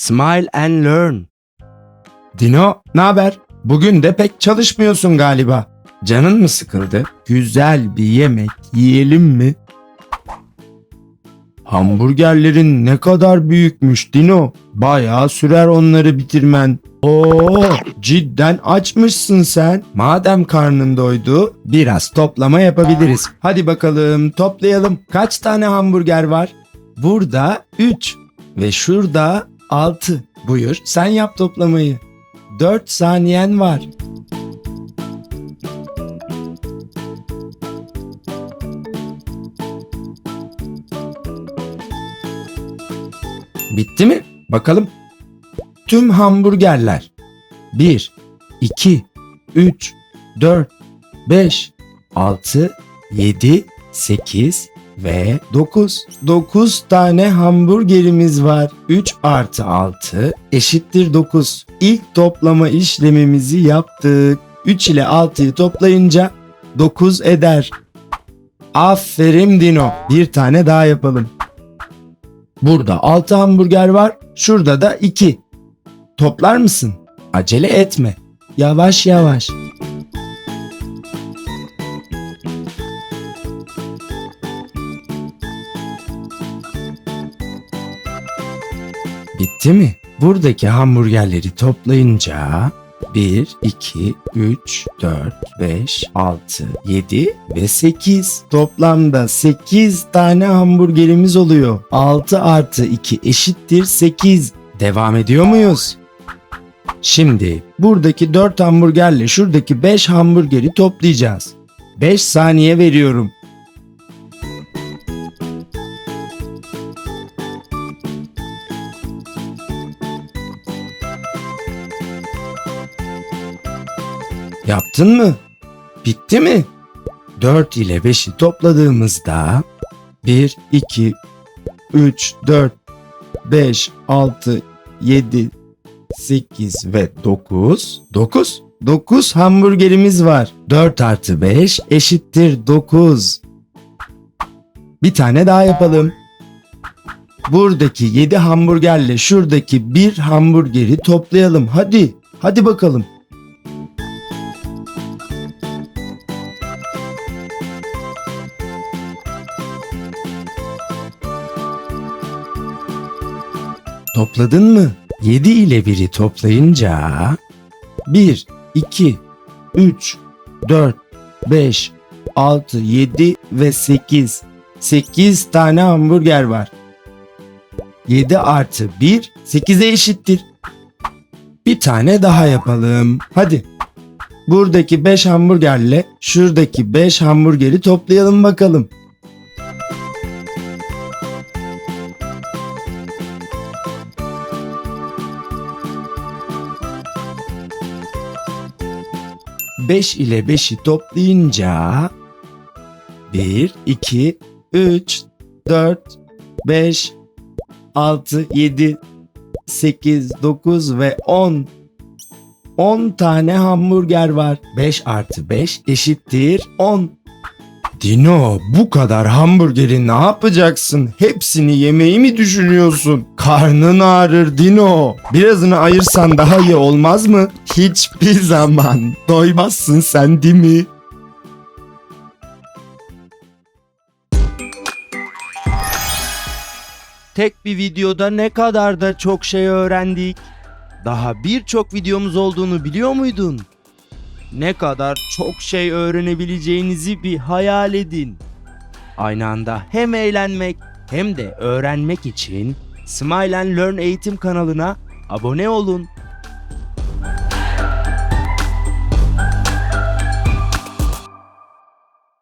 Smile and Learn. Dino, ne haber? Bugün de pek çalışmıyorsun galiba. Canın mı sıkıldı? Güzel bir yemek yiyelim mi? Hamburgerlerin ne kadar büyükmüş Dino. Bayağı sürer onları bitirmen. Oo, cidden açmışsın sen. Madem karnın doydu, biraz toplama yapabiliriz. Hadi bakalım toplayalım. Kaç tane hamburger var? Burada 3 ve şurada 6. Buyur sen yap toplamayı. 4 saniyen var. Bitti mi? Bakalım. Tüm hamburgerler. 1, 2, 3, 4, 5, 6, 7, 8 ve 9. 9 tane hamburgerimiz var. 3 artı 6 eşittir 9. İlk toplama işlemimizi yaptık. 3 ile 6'yı toplayınca 9 eder. Aferin Dino. Bir tane daha yapalım. Burada 6 hamburger var. Şurada da 2. Toplar mısın? Acele etme. Yavaş yavaş. Bitti mi? Buradaki hamburgerleri toplayınca 1, 2, 3, 4, 5, 6, 7 ve 8. Toplamda 8 tane hamburgerimiz oluyor. 6 artı 2 eşittir 8. Devam ediyor muyuz? Şimdi buradaki 4 hamburgerle şuradaki 5 hamburgeri toplayacağız. 5 saniye veriyorum. Yaptın mı? Bitti mi? 4 ile 5'i topladığımızda 1, 2, 3, 4, 5, 6, 7, 8 ve 9. 9. 9 hamburgerimiz var. 4 artı 5 eşittir 9. Bir tane daha yapalım. Buradaki 7 hamburgerle şuradaki bir hamburgeri toplayalım. Hadi. Hadi bakalım. Topladın mı? 7 ile 1'i toplayınca 1, 2, 3, 4, 5, 6, 7 ve 8. 8 tane hamburger var. 7 artı 1 8'e eşittir. Bir tane daha yapalım. Hadi. Buradaki 5 hamburgerle şuradaki 5 hamburgeri toplayalım bakalım. Beş ile 5'i toplayınca 1, 2, 3, 4, 5, 6, 7, 8, 9 ve 10. 10 tane hamburger var. 5 artı 5 eşittir 10. Dino bu kadar hamburgeri ne yapacaksın? Hepsini yemeyi mi düşünüyorsun? Karnın ağrır Dino. Birazını ayırsan daha iyi olmaz mı? Hiçbir zaman doymazsın sen değil mi? Tek bir videoda ne kadar da çok şey öğrendik. Daha birçok videomuz olduğunu biliyor muydun? Ne kadar çok şey öğrenebileceğinizi bir hayal edin. Aynı anda hem eğlenmek hem de öğrenmek için Smile and Learn eğitim kanalına abone olun.